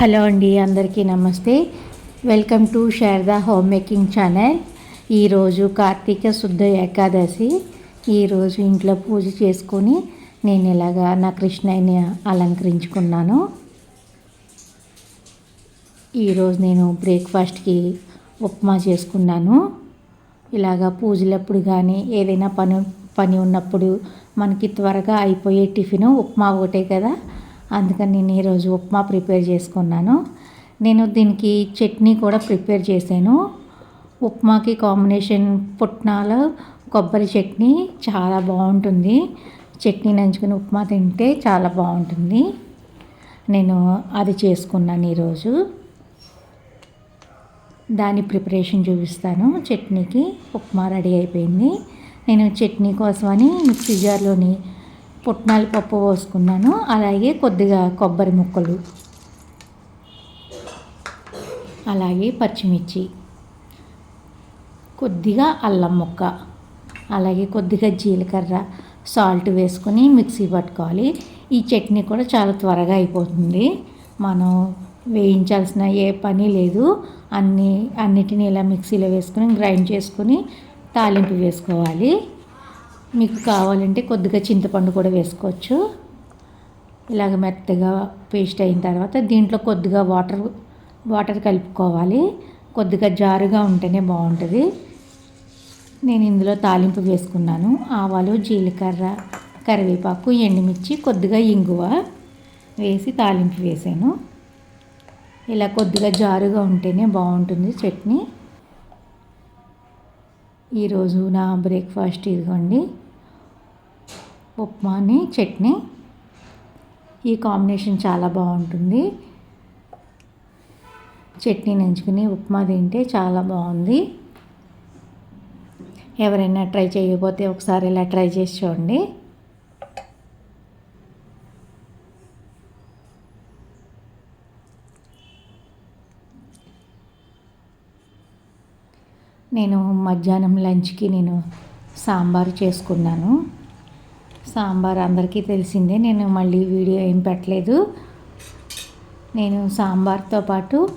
Hello అండి అందరికీ నమస్తే. Welcome to Sharada home making channel. ఈరోజు కార్తీక శుద్ధ ఏకాదశి. ఈరోజు ఇంట్లో పూజ చేసుకొని నేను ఇలాగా నా కృష్ణయ్యని అలంకరించుకున్నాను. ఈరోజు నేను బ్రేక్ఫాస్ట్కి ఉప్మా చేసుకున్నాను. ఇలాగా పూజలప్పుడు కానీ ఏదైనా పని పని ఉన్నప్పుడు మనకి త్వరగా అయిపోయే టిఫిన్ ఉప్మా ఒకటే కదా. అందుకని నేను ఈరోజు ఉప్మా ప్రిపేర్ చేసుకున్నాను. నేను దీనికి చట్నీ కూడా ప్రిపేర్ చేశాను. ఉప్మాకి కాంబినేషన్ పుట్నాలు కొబ్బరి చట్నీ చాలా బాగుంటుంది. చట్నీ నంచుకుని ఉప్మా తింటే చాలా బాగుంటుంది. నేను అది చేసుకున్నాను ఈరోజు దాని ప్రిపరేషన్ చూపిస్తాను. చట్నీకి ఉప్మా రెడీ అయిపోయింది. నేను చట్నీ కోసమని మిక్సీ జార్లోని పుట్నాల పప్పు పోసుకున్నాను. అలాగే కొద్దిగా కొబ్బరి ముక్కలు. అలాగే పచ్చిమిర్చి. కొద్దిగా అల్లం ముక్క. అలాగే కొద్దిగా జీలకర్ర సాల్ట్ వేసుకొని మిక్సీ పట్టుకోవాలి. ఈ చట్నీ కూడా చాలా త్వరగా అయిపోతుంది. మనం వేయించాల్సిన ఏ పని లేదు. అన్ని అన్నిటిని ఇలా మిక్సీలో వేసుకొని గ్రైండ్ చేసుకొని తాలింపు వేసుకోవాలి. మీకు కావాలంటే కొద్దిగా చింతపండు కూడా వేసుకోవచ్చు. ఇలాగ మెత్తగా పేస్ట్ అయిన తర్వాత దీంట్లో కొద్దిగా వాటర్ వాటర్ కలుపుకోవాలి. కొద్దిగా జారుగా ఉంటేనే బాగుంటుంది. నేను ఇందులో తాలింపు వేసుకున్నాను. ఆవాలు జీలకర్ర కరివేపాకు ఎండుమిర్చి కొద్దిగా ఇంగువ వేసి తాలింపు వేసాను. ఇలా కొద్దిగా జారుగా ఉంటేనే బాగుంటుంది చట్నీ. ఈరోజు నా బ్రేక్ఫాస్ట్ ఇదిగోండి. ఉప్మాని చట్నీ. ఈ కాంబినేషన్ చాలా బాగుంటుంది. చట్నీ నంచుకుని ఉప్మా తింటే చాలా బాగుంది. ఎవరైనా ట్రై చేయకపోతే ఒకసారి ఇలా ట్రై చేసి చూడండి. నేను మధ్యాహ్నం లంచ్కి నేను సాంబార్ చేసుకున్నాను. సాంబార్ అందరికీ తెలిసిందే నేను మళ్ళీ వీడియో ఏం పెట్టలేదు. నేను సాంబార్తో పాటు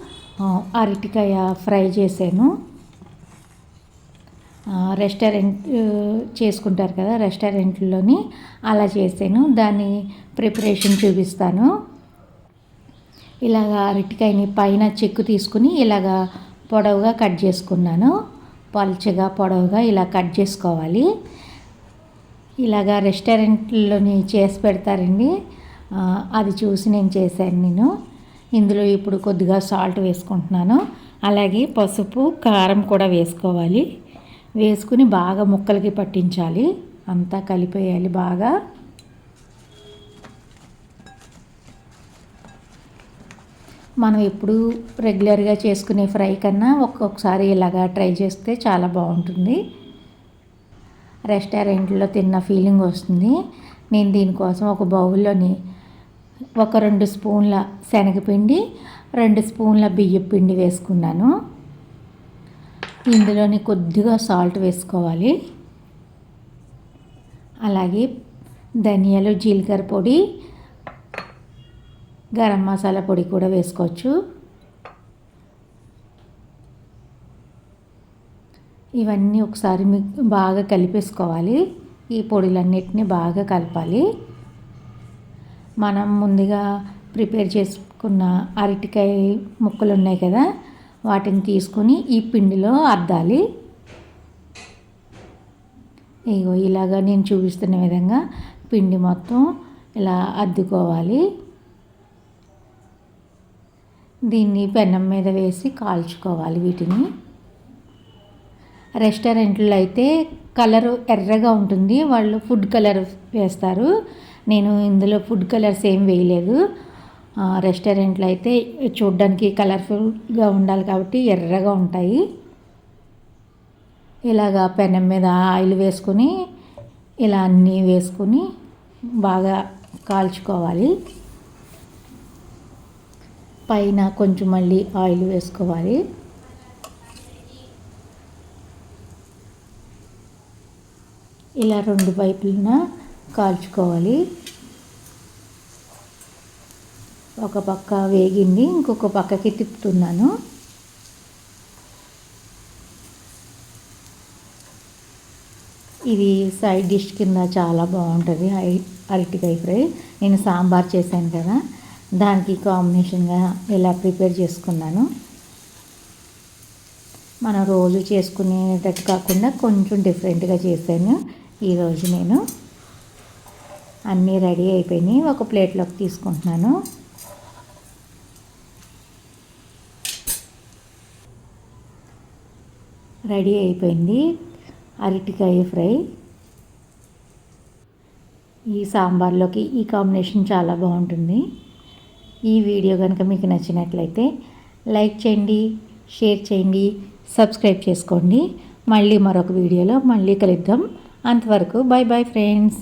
అరటికాయ ఫ్రై చేశాను. రెస్టారెంట్ చేసుకుంటారు కదా రెస్టారెంట్లోని అలా చేశాను. దాని ప్రిపరేషన్ చూపిస్తాను. ఇలాగ అరటికాయని పైన చెక్కు తీసుకుని ఇలాగా పొడవుగా కట్ చేసుకున్నాను. పల్చగా పొడవుగా ఇలా కట్ చేసుకోవాలి. ఇలాగా రెస్టారెంట్లోని చేసి పెడతారండి. అది చూసి నేను చేశాను నేను. ఇందులో ఇప్పుడు కొద్దిగా సాల్ట్ వేసుకుంటున్నాను. అలాగే పసుపు కారం కూడా వేసుకోవాలి. వేసుకుని బాగా ముక్కలకి పట్టించాలి. అంతా కలిపేయాలి బాగా. మనం ఎప్పుడు రెగ్యులర్గా చేసుకునే ఫ్రై కన్నా ఒక్కొక్కసారి ఇలాగా ట్రై చేస్తే చాలా బాగుంటుంది. రెస్టారెంట్లో తిన్న ఫీలింగ్ వస్తుంది. నేను దీనికోసం ఒక బౌల్లోని ఒక రెండు స్పూన్ల శనగపిండి రెండు స్పూన్ల బియ్యం పిండి వేసుకున్నాను. ఇందులోని కొద్దిగా సాల్ట్ వేసుకోవాలి. అలాగే ధనియాలు జీలకర్ర పొడి గరం మసాలా పొడి కూడా వేసుకోవచ్చు. ఇవన్నీ ఒకసారి బాగా కలిపేసుకోవాలి. ఈ పొడులన్నిటిని బాగా కలపాలి. మనం ముందుగా ప్రిపేర్ చేసుకున్న అరటికాయ ముక్కలు ఉన్నాయి కదా వాటిని తీసుకొని ఈ పిండిలో అద్దాలి. ఇగో ఇలాగా నేను చూపిస్తున్న విధంగా పిండి మొత్తం ఇలా అద్దుకోవాలి. దీన్ని పెనం మీద వేసి కాల్చుకోవాలి వీటిని. రెస్టారెంట్లో అయితే కలర్ ఎర్రగా ఉంటుంది. వాళ్ళు ఫుడ్ కలర్ వేస్తారు. నేను ఇందులో ఫుడ్ కలర్స్ ఏం వేయలేదు. రెస్టారెంట్లో అయితే చూడ్డానికి కలర్ఫుల్గా ఉండాలి కాబట్టి ఎర్రగా ఉంటాయి. ఇలాగా పెనం మీద ఆయిల్ వేసుకొని ఇలా అన్నీ వేసుకొని బాగా కాల్చుకోవాలి. పైన కొంచెం మళ్ళీ ఆయిల్ వేసుకోవాలి. ఇలా రెండు వైపులన కాల్చుకోవాలి. ఒక పక్క వేగింది ఇంకొక పక్కకి తిప్పుతున్నాను. ఇది సైడ్ డిష్ కింద చాలా బాగుంటుంది అరటికాయ ఫ్రై. నేను సాంబార్ చేశాను కదా. దానికి కాంబినేషన్గా ఇలా ప్రిపేర్ చేసుకున్నాను. మనం రోజు చేసుకునేటట్టు కాకుండా కొంచెం డిఫరెంట్గా చేశాను. ఈరోజు నేను అన్నీ రెడీ అయిపోయినాయి. ఒక ప్లేట్లోకి తీసుకుంటున్నాను. రెడీ అయిపోయింది. అరటికాయ ఫ్రై. ఈ సాంబార్లోకి ఈ కాంబినేషన్ చాలా బాగుంటుంది. ఈ వీడియో కనుక మీకు నచ్చినట్లయితే లైక్ చేయండి షేర్ చేయండి సబ్స్క్రైబ్ చేసుకోండి. మళ్ళీ మరొక వీడియోలో మళ్ళీ కలుద్దాం. అంతవరకు బాయ్ బాయ్ ఫ్రెండ్స్.